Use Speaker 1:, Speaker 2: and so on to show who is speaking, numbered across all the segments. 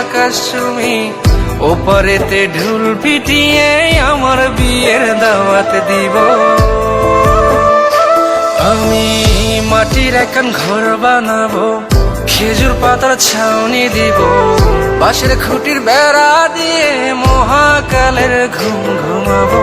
Speaker 1: আকাশ চুমি ওপরেতে ঢুল পিটিয়ে আমার বিয়ের দাওয়াত দিব। আমি মাটির এখন ঘর বানাবো, খেজুর পাতার ছাউনি দিব। বাঁশের খুঁটির বেড়া দিয়ে মহাকালের ঘুম ঘুমাবো।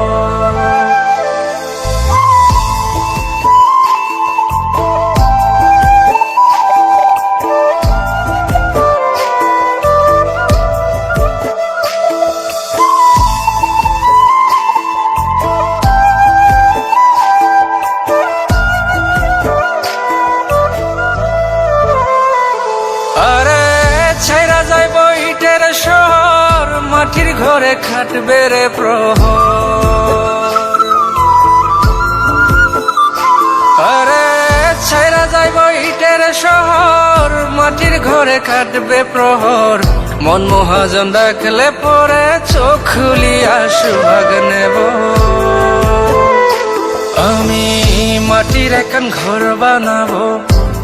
Speaker 1: মাটির ঘরে খাটবে রে প্রহর। আরে, ছাইরা যাইব ইটের শহর, মাটির ঘরে খাটবে প্রহর। মন মহাজন ডাকলে পরে চোখ খুলিয়া সুভাগ নেব। আমি মাটির এখন ঘর বানাবো,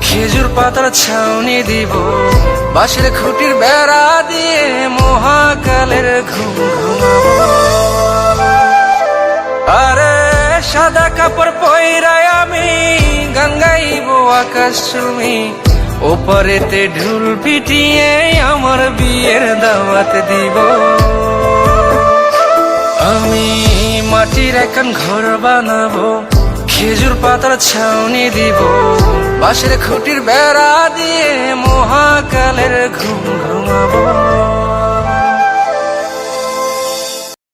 Speaker 1: খেজুর পাতার ছাউনি দিব, বাঁশের খুঁটির বেড়া দিয়ে আরে সাদা কাপড় পয়রায় আমি গান গাইব আকাশ চুমি। ওপরেতে ঢুল পিটিয়ে আমার বিয়ের দাওয়াত দিব। আমি মাটির এখন ঘর বানাবো, খেজুর পাতার ছাউনি দিব। বাঁশের খুঁটির বেড়া দিয়ে মহাকালের ঘুম ঘুমাবো।